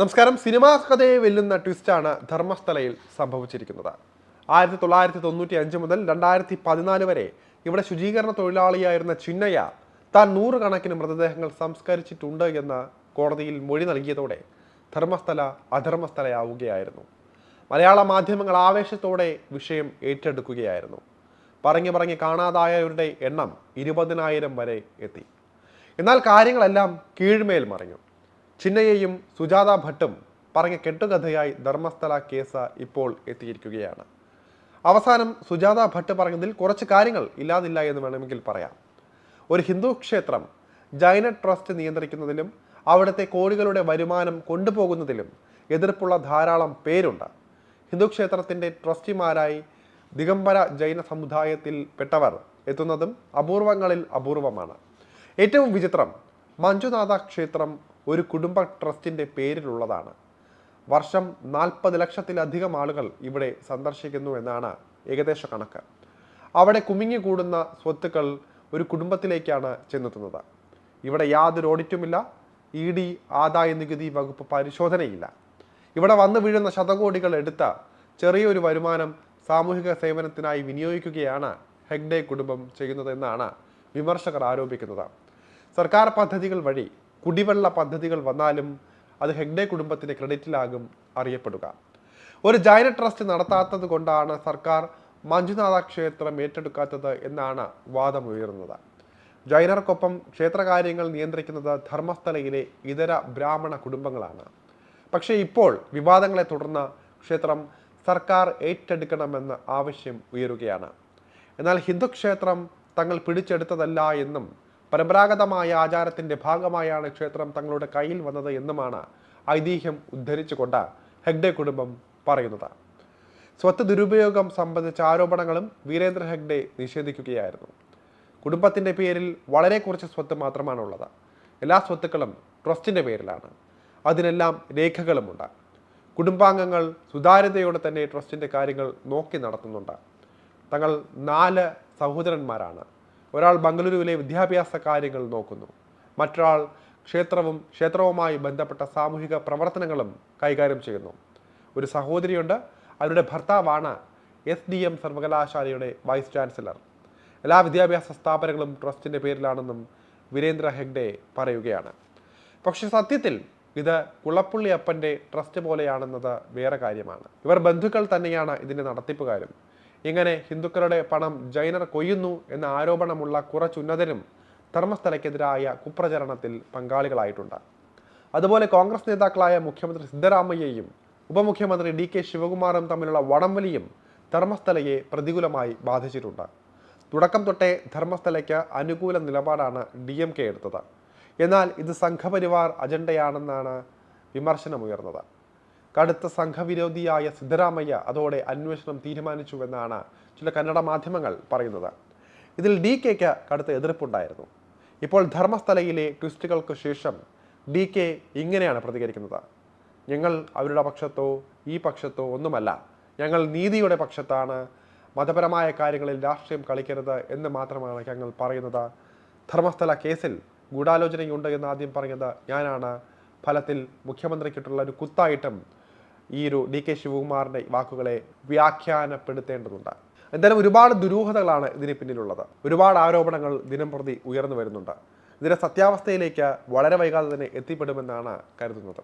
നമസ്കാരം. സിനിമാ കഥയെ വെല്ലുന്ന ട്വിസ്റ്റാണ് ധർമ്മസ്ഥലയിൽ സംഭവിച്ചിരിക്കുന്നത്. ആയിരത്തി തൊള്ളായിരത്തി തൊണ്ണൂറ്റി അഞ്ച് മുതൽ രണ്ടായിരത്തി പതിനാല് വരെ ഇവിടെ ശുചീകരണ തൊഴിലാളിയായിരുന്ന ചിന്നയ്യ താൻ നൂറുകണക്കിന് മൃതദേഹങ്ങൾ സംസ്കരിച്ചിട്ടുണ്ട് എന്ന് കോടതിയിൽ മൊഴി നൽകിയതോടെ ധർമ്മസ്ഥല അധർമ്മസ്ഥലയാവുകയായിരുന്നു. മലയാള മാധ്യമങ്ങൾ ആവേശത്തോടെ വിഷയം ഏറ്റെടുക്കുകയായിരുന്നു. പറഞ്ഞു പറഞ്ഞ് കാണാതായവരുടെ എണ്ണം ഇരുപതിനായിരം വരെ എത്തി. എന്നാൽ കാര്യങ്ങളെല്ലാം കീഴ്മേൽ മറിഞ്ഞു. ചിന്നയെയും സുജാത ഭട്ടും പറഞ്ഞ കെട്ടുകഥയായി ധർമ്മസ്ഥല കേസ് ഇപ്പോൾ എത്തിയിരിക്കുകയാണ്. അവസാനം സുജാത ഭട്ട് പറഞ്ഞതിൽ കുറച്ച് കാര്യങ്ങൾ ഇല്ലാതില്ല എന്ന് വേണമെങ്കിൽ പറയാം. ഒരു ഹിന്ദു ക്ഷേത്രം ജൈന ട്രസ്റ്റ് നിയന്ത്രിക്കുന്നതിലും അവിടുത്തെ കോടികളുടെ വരുമാനം കൊണ്ടുപോകുന്നതിലും എതിർപ്പുള്ള ധാരാളം പേരുണ്ട്. ഹിന്ദു ക്ഷേത്രത്തിന്റെ ട്രസ്റ്റിമാരായി ദിഗംബര ജൈന സമുദായത്തിൽ പെട്ടവർ എത്തുന്നതും അപൂർവങ്ങളിൽ അപൂർവമാണ്. ഏറ്റവും വിചിത്രം മഞ്ജുനാഥ ക്ഷേത്രം ഒരു കുടുംബ ട്രസ്റ്റിന്റെ പേരിലുള്ളതാണ്. വർഷം നാൽപ്പത് ലക്ഷത്തിലധികം ആളുകൾ ഇവിടെ സന്ദർശിക്കുന്നു എന്നാണ് ഏകദേശ കണക്ക്. അവിടെ കുമിഞ്ഞുകൂടുന്ന സ്വത്തുക്കൾ ഒരു കുടുംബത്തിലേക്കാണ് ചെന്നെത്തുന്നത്. ഇവിടെ യാതൊരു ഓഡിറ്റുമില്ല ഇ ഡി ആദായ നികുതി വകുപ്പ് പരിശോധനയില്ല. ഇവിടെ വന്നു വീഴുന്ന ശതകോടികൾ എടുത്ത ചെറിയൊരു വരുമാനം സാമൂഹിക സേവനത്തിനായി വിനിയോഗിക്കുകയാണ് ഹെഗ്ഡേ കുടുംബം ചെയ്യുന്നതെന്നാണ് വിമർശകർ ആരോപിക്കുന്നത്. സർക്കാർ പദ്ധതികൾ വഴി കുടിവെള്ള പദ്ധതികൾ വന്നാലും അത് ഹെഗ്ഡെ കുടുംബത്തിന്റെ ക്രെഡിറ്റിലാകും അറിയപ്പെടുക. ഒരു ജൈന ട്രസ്റ്റ് നടത്താത്തത് കൊണ്ടാണ് സർക്കാർ മഞ്ജുനാഥ ക്ഷേത്രം ഏറ്റെടുക്കാത്തത് എന്നാണ് വാദമുയർന്നത് ജൈനർക്കൊപ്പം ക്ഷേത്രകാര്യങ്ങൾ നിയന്ത്രിക്കുന്നത് ധർമ്മസ്ഥലയിലെ ഇതര ബ്രാഹ്മണ കുടുംബങ്ങളാണ്. പക്ഷേ ഇപ്പോൾ വിവാദങ്ങളെ തുടർന്ന് ക്ഷേത്രം സർക്കാർ ഏറ്റെടുക്കണമെന്ന ആവശ്യം ഉയരുകയാണ്. എന്നാൽ ഹിന്ദു ക്ഷേത്രം തങ്ങൾ പിടിച്ചെടുത്തതല്ല എന്നും പരമ്പരാഗതമായ ആചാരത്തിന്റെ ഭാഗമായാണ് ക്ഷേത്രം തങ്ങളുടെ കയ്യിൽ വന്നത് എന്നുമാണ് ഐതിഹ്യം ഉദ്ധരിച്ചുകൊണ്ട് ഹെഗ്ഡെ കുടുംബം പറയുന്നത്. സ്വത്ത് ദുരുപയോഗം സംബന്ധിച്ച ആരോപണങ്ങളും വീരേന്ദ്ര ഹെഗ്ഡെ നിഷേധിക്കുകയായിരുന്നു. കുടുംബത്തിന്റെ പേരിൽ വളരെ കുറച്ച് സ്വത്ത് മാത്രമാണ് ഉള്ളത് എല്ലാ സ്വത്തുക്കളും ട്രസ്റ്റിന്റെ പേരിലാണ്. അതിനെല്ലാം രേഖകളുമുണ്ട്. കുടുംബാംഗങ്ങൾ സുതാര്യതയോടെ തന്നെ ട്രസ്റ്റിന്റെ കാര്യങ്ങൾ നോക്കി നടത്തുന്നുണ്ട്. തങ്ങൾ നാല് സഹോദരന്മാരാണ്. ഒരാൾ ബംഗളൂരുവിലെ വിദ്യാഭ്യാസ കാര്യങ്ങൾ നോക്കുന്നു. മറ്റൊരാൾ ക്ഷേത്രവും ക്ഷേത്രവുമായി ബന്ധപ്പെട്ട സാമൂഹിക പ്രവർത്തനങ്ങളും കൈകാര്യം ചെയ്യുന്നു. ഒരു സഹോദരിയുണ്ട്. അവരുടെ ഭർത്താവാണ് എസ് ഡി എം സർവകലാശാലയുടെ വൈസ് ചാൻസലർ. എല്ലാ വിദ്യാഭ്യാസ സ്ഥാപനങ്ങളും ട്രസ്റ്റിന്റെ പേരിലാണെന്നും വീരേന്ദ്ര ഹെഗ്ഡെ പറയുകയാണ്. പക്ഷെ സത്യത്തിൽ ഇത് കുളപ്പുള്ളി അപ്പന്റെ ട്രസ്റ്റ് പോലെയാണെന്നത് വേറെ കാര്യമാണ്. ഇവർ ബന്ധുക്കൾ തന്നെയാണ് ഇതിന്റെ നടത്തിപ്പുകാരും. ഇങ്ങനെ ഹിന്ദുക്കളുടെ പണം ജൈനർ കൊയ്യുന്നു എന്ന ആരോപണമുള്ള കുറച്ചുന്നതരും ധർമ്മസ്ഥലയ്ക്കെതിരായ കുപ്രചരണത്തിൽ പങ്കാളികളായിട്ടുണ്ട്. അതുപോലെ കോൺഗ്രസ് നേതാക്കളായ മുഖ്യമന്ത്രി സിദ്ധരാമയ്യയും ഉപമുഖ്യമന്ത്രി ഡി കെ ശിവകുമാറും തമ്മിലുള്ള വടംവലിയും ധർമ്മസ്ഥലയെ പ്രതികൂലമായി ബാധിച്ചിട്ടുണ്ട്. തുടക്കം തൊട്ടേ ധർമ്മസ്ഥലയ്ക്ക് അനുകൂല നിലപാടാണ് ഡി എം കെ എടുത്തത്. എന്നാൽ ഇത് സംഘപരിവാർ അജണ്ടയാണെന്നാണ് വിമർശനമുയർന്നത്. കടുത്ത സംഘവിരോധിയായ സിദ്ധരാമയ്യ അതോടെ അന്വേഷണം തീരുമാനിച്ചുവെന്നാണ് ചില കന്നഡ മാധ്യമങ്ങൾ പറയുന്നത്. ഇതിൽ ഡി കെക്ക് കടുത്ത എതിർപ്പുണ്ടായിരുന്നു. ഇപ്പോൾ ധർമ്മസ്ഥലയിലെ ട്വിസ്റ്റുകൾക്ക് ശേഷം ഡി കെ ഇങ്ങനെയാണ് പ്രതികരിക്കുന്നത്. ഞങ്ങൾ അവരുടെ പക്ഷത്തോ ഈ പക്ഷത്തോ ഒന്നുമല്ല. ഞങ്ങൾ നീതിയുടെ പക്ഷത്താണ്. മതപരമായ കാര്യങ്ങളിൽ രാഷ്ട്രീയം കളിക്കരുത് എന്ന് മാത്രമാണ് ഞങ്ങൾ പറയുന്നത്. ധർമ്മസ്ഥല കേസിൽ ഗൂഢാലോചനയുണ്ട് എന്ന് ആദ്യം പറഞ്ഞത് ഞാനാണ്. ഫലത്തിൽ മുഖ്യമന്ത്രിക്കിട്ടുള്ള ഒരു കുത്തായിട്ടും ഈ ഒരു ഡി കെ ശിവകുമാറിന്റെ വാക്കുകളെ വ്യാഖ്യാനപ്പെടുത്തേണ്ടതുണ്ട്. എന്തായാലും ഒരുപാട് ദുരൂഹതകളാണ് ഇതിന് പിന്നിലുള്ളത്. ഒരുപാട് ആരോപണങ്ങൾ ദിനം പ്രതി ഉയർന്നു വരുന്നുണ്ട്. ഇതിന്റെ സത്യാവസ്ഥയിലേക്ക് വളരെ വൈകാതെ തന്നെ എത്തിപ്പെടുമെന്നാണ് കരുതുന്നത്.